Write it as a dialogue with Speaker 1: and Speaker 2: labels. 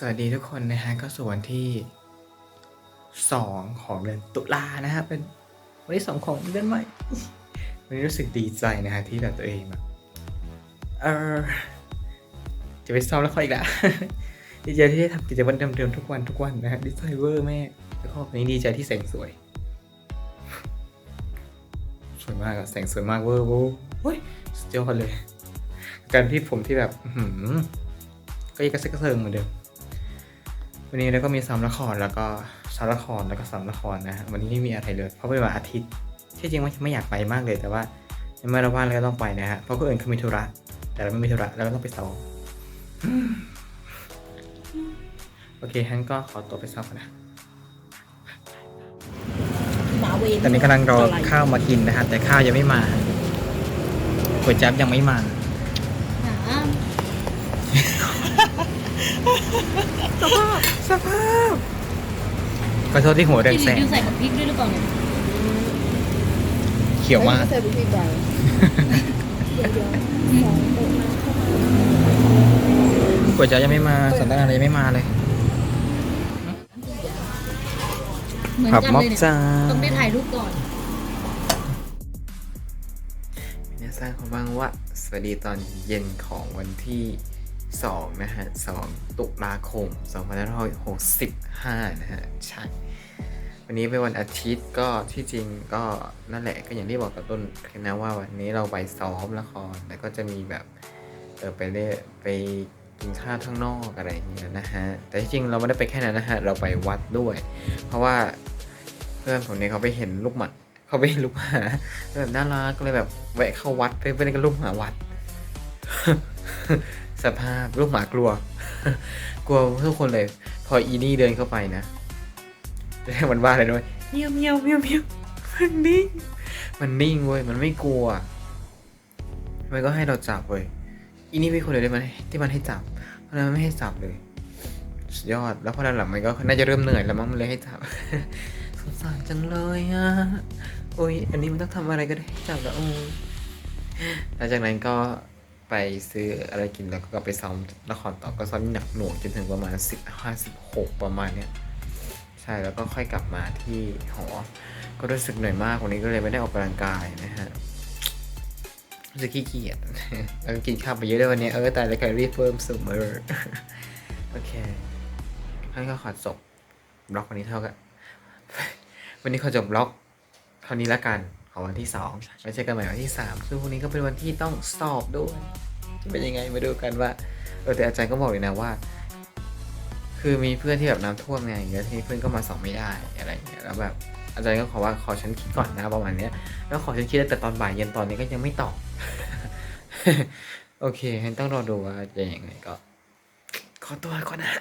Speaker 1: สวัสดีทุกคนนะฮะก็ส่วนที่สองของเดือนตุลานะฮะเป็นวันที่สองของเดือนใหม่วันนี้รู้สึกดีใจนะฮะที่แบบตัวเองแบบเออจะไปซ้อมละครอีกล้วดีใจที่ได้ทำกิจวัตรเดิมๆทุกวันทุกวันนะฮะดีใจเวอร์แม่แล้วก็วันนี้ดีใจที่แสงสวย สวยมากอะแสงสวยมากเวอร์เวอร์เฮ้ยสุดยอดเลย การที่ผมที่แบบก็ยังกระเซาะกระเซิงเหมือนเดิม วันนี้เราก็มีซ้อมละครแล้วก็ซ้อมละครแล้วก็ซ้อมละครนะฮะวันนี้ไม่มีอะไรเลยเพราะเป็นวันอาทิตย์ที่จริงว่าไม่อยากไปมากเลยแต่ว่าในเมื่อเราว่างเราก็ต้องไปนะฮะเพราะคนอื่นเขามีธุระแต่เราไม่มีธุระเราก็ต้องไปซ้อมโอเคฮันก็ขอตัวไปซ้อมนะตอนนี้กำลังรอข้าวมากินนะฮะแต่ข้าวยังไม่มาก๋วยจั๊บยังไม่มา
Speaker 2: หา
Speaker 1: สภาพสภาพขอโทษที่หัวแดงแสง
Speaker 2: ดูใส่กับพริกด้วยหรือเปล่าเนี่ย
Speaker 1: เขียวมาก
Speaker 3: ใส่บุพีก่อ
Speaker 1: ก๋วยจั๊บยังไม่มาสันตนาอะไรยังไม่มาเลย
Speaker 2: เหมือน
Speaker 1: ผับม็อ
Speaker 2: เบนี่ย
Speaker 1: จ้า
Speaker 2: ต้องไปถ่ายรูปก่อน
Speaker 1: เนี่สร้างความาว่า สวัสดีตอนเย็นของวันที่ 2 นะฮะ 2 ตุลาคม2565 นะฮะ ใช่ วันนี้เป็นวันอาทิตย์ก็ที่จริงก็นั่นแหละก็อย่างที่บอกกับต้นคลิปนะว่าวันนี้เราไปซ้อมละคร แล้วก็จะมีแบบเออไปเล่ไปกินข้าวข้างนอกอะไรอย่างเงี้ยนะฮะ แต่ที่จริงเราไม่ได้ไปแค่นั้นนะฮะ เราไปวัดด้วย เพราะว่าเพื่อนผมเนี่ยเขาไปเห็นลูกหมาเขาไปเห็นลูกหมาแบบน่ารักก็เลยแบบแวะเข้าวัดไปไปเล่นกับลูกหมาวัด สภาพลูกหมากลัว กลัวทุกคนเลย พออีนี่เดินเข้าไปนะแล้วมันว่าอะไรด้วยเมียวเมียวเมียวเมียวมันนิ่ง มันนิ่งเว้ย มันไม่กลัว มันก็ให้เราจับเว้ย อีนี่เป็นคนเดียที่มันที่มันให้จับ เพราะนั้นมันไม่ให้จับเลย สุดยอด แล้วพอหลังๆมันก็น่าจะเริ่มเหนื่อยแล้วมั้งมันเลยให้จับ สงสารจังเลยอะ โอ้ย อันนี้มันต้องทำอะไรก็ได้จับแล้วโอ้หลังจากนั้นก็ ไปซื้ออะไรกินแล้วก็ไปซ้อมละครต่อก็ซ้อมหนักหน่วงจนถึงประมาณสิบห้าสิบหกประมาณเนี้ยใช่แล้วก็ค่อยกลับมาที่หอ ก็รู้สึกเหนื่อยมากวันนี้ก็เลยไม่ได้ออกกำลังกายนะฮะรู้สึกขี้เกียจเออกินข้าวไปเยอะด้วยวันนี้เออแต่ละแคลอรี่เพิ่มสูงมากโอเคท่านก็ขอจบบล็อกวันนี้เท่ากันวันนี้ขอจบบล็อกเท่านี้ละกัน ของวันที่สองไว้เจอกันใหม่วันที่สามซึ่งพรุ่งนี้ก็เป็นวันที่ต้องสอบด้วย จะเป็นยังไงมาดูกันว่า เออแต่อาจารย์ก็บอกเลยนะว่า คือมีเพื่อนที่แบบน้ำท่วมไงอย่างเงี้ยทีนี้เพื่อนก็มาสอบไม่ได้อะไรอย่างเงี้ย แล้วแบบอาจารย์ก็ขอว่าขอฉันคิดก่อนนะประมาณเนี้ย แล้วขอฉันคิดแต่ตอนบ่ายเย็นตอนนี้ก็ยังไม่ตอบ โอเคงั้นต้องรอดูว่าจะยังไงก็ ขอตัวก่อนนะ